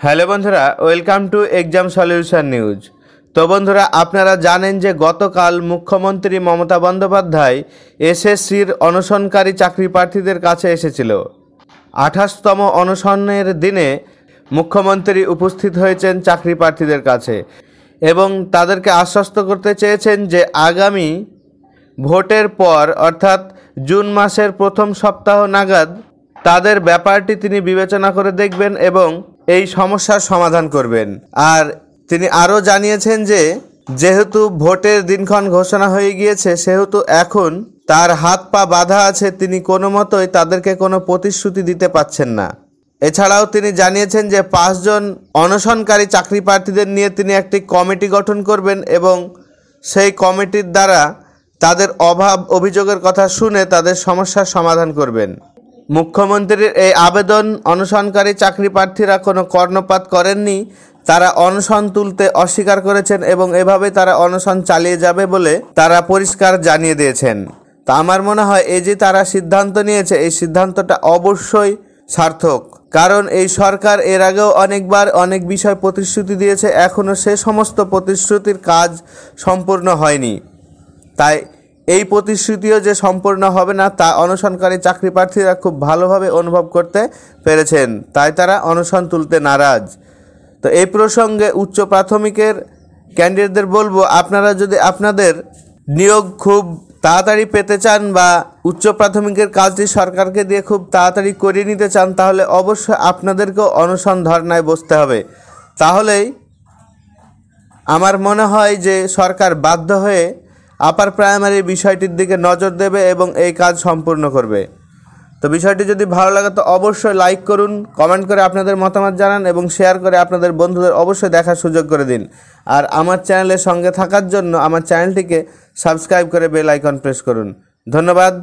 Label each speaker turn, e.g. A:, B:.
A: Hello বন্ধুরা, welcome to exam solution news. তো বন্ধুরা, আপনারা জানেন যে গতকাল মুখ্যমন্ত্রী মমতা বন্দ্যোপাধ্যায় এসএসসির অনশনকারী চাকরি প্রার্থীদের কাছে এসেছিল। আঠাশতম অনশনের দিনে মুখ্যমন্ত্রী উপস্থিত হয়েছেন চাকরি প্রার্থীদের কাছে এবং তাদেরকে আশ্বস্ত করতে চেয়েছেন যে আগামী ভোটের পর, অর্থাৎ জুন মাসের প্রথম সপ্তাহ নাগাদ, তাদের ব্যাপারটি তিনি বিবেচনা করে দেখবেন এবং এই সমস্যার সমাধান করবেন। আর তিনি আরও জানিয়েছেন যে, যেহেতু ভোটের দিনক্ষণ ঘোষণা হয়ে গিয়েছে, সেহেতু এখন তার হাত পা বাঁধা আছে, তিনি কোনো মতোই তাদেরকে কোনো প্রতিশ্রুতি দিতে পাচ্ছেন না। এছাড়াও তিনি জানিয়েছেন যে, পাঁচজন অনশনকারী চাকরি প্রার্থীদের নিয়ে তিনি একটি কমিটি গঠন করবেন এবং সেই কমিটির দ্বারা তাদের অভাব অভিযোগের কথা শুনে তাদের সমস্যার সমাধান করবেন। মুখ্যমন্ত্রীর এই আবেদন অনশনকারী চাকরি প্রার্থীরা কোনো কর্ণপাত করেননি। তারা অনশন তুলতে অস্বীকার করেছেন এবং এভাবে তারা অনশন চালিয়ে যাবে বলে তারা পরিষ্কার জানিয়ে দিয়েছেন। তা আমার মনে হয় এই যে তারা সিদ্ধান্ত নিয়েছে, এই সিদ্ধান্তটা অবশ্যই সার্থক। কারণ এই সরকার এর আগেও অনেকবার অনেক বিষয় প্রতিশ্রুতি দিয়েছে এখনও সে সমস্ত প্রতিশ্রুতির কাজ সম্পূর্ণ হয়নি। তাই এই প্রতিশ্রুতিও যে সম্পূর্ণ হবে না, তা অনশনকারী চাকরি প্রার্থীরা খুব ভালোভাবে অনুভব করতে পেরেছেন। তাই তারা অনশন তুলতে নারাজ। তো এই প্রসঙ্গে উচ্চ প্রাথমিকের ক্যান্ডিডেটদের বলব, আপনারা যদি আপনাদের নিয়োগ খুব তাড়াতাড়ি পেতে চান বা উচ্চ প্রাথমিকের কাজটি সরকারকে দিয়ে খুব তাড়াতাড়ি করিয়ে নিতে চান, তাহলে অবশ্যই আপনাদেরকেও অনশন ধর্নায় বসতে হবে। তাহলেই আমার মনে হয় যে সরকার বাধ্য হয়ে আপার প্রাইমারি বিষয়টির দিকে নজর দেবে এবং এই কাজ সম্পূর্ণ করবে। তো বিষয়টি যদি ভালো লাগে তো অবশ্যই লাইক করুন, কমেন্ট করে আপনাদের মতামত জানান এবং শেয়ার করে আপনাদের বন্ধুদের অবশ্যই দেখার সুযোগ করে দিন। আর আমার চ্যানেলের সঙ্গে থাকার জন্য আমার চ্যানেলটিকে সাবস্ক্রাইব করে বেল আইকন প্রেস করুন। ধন্যবাদ।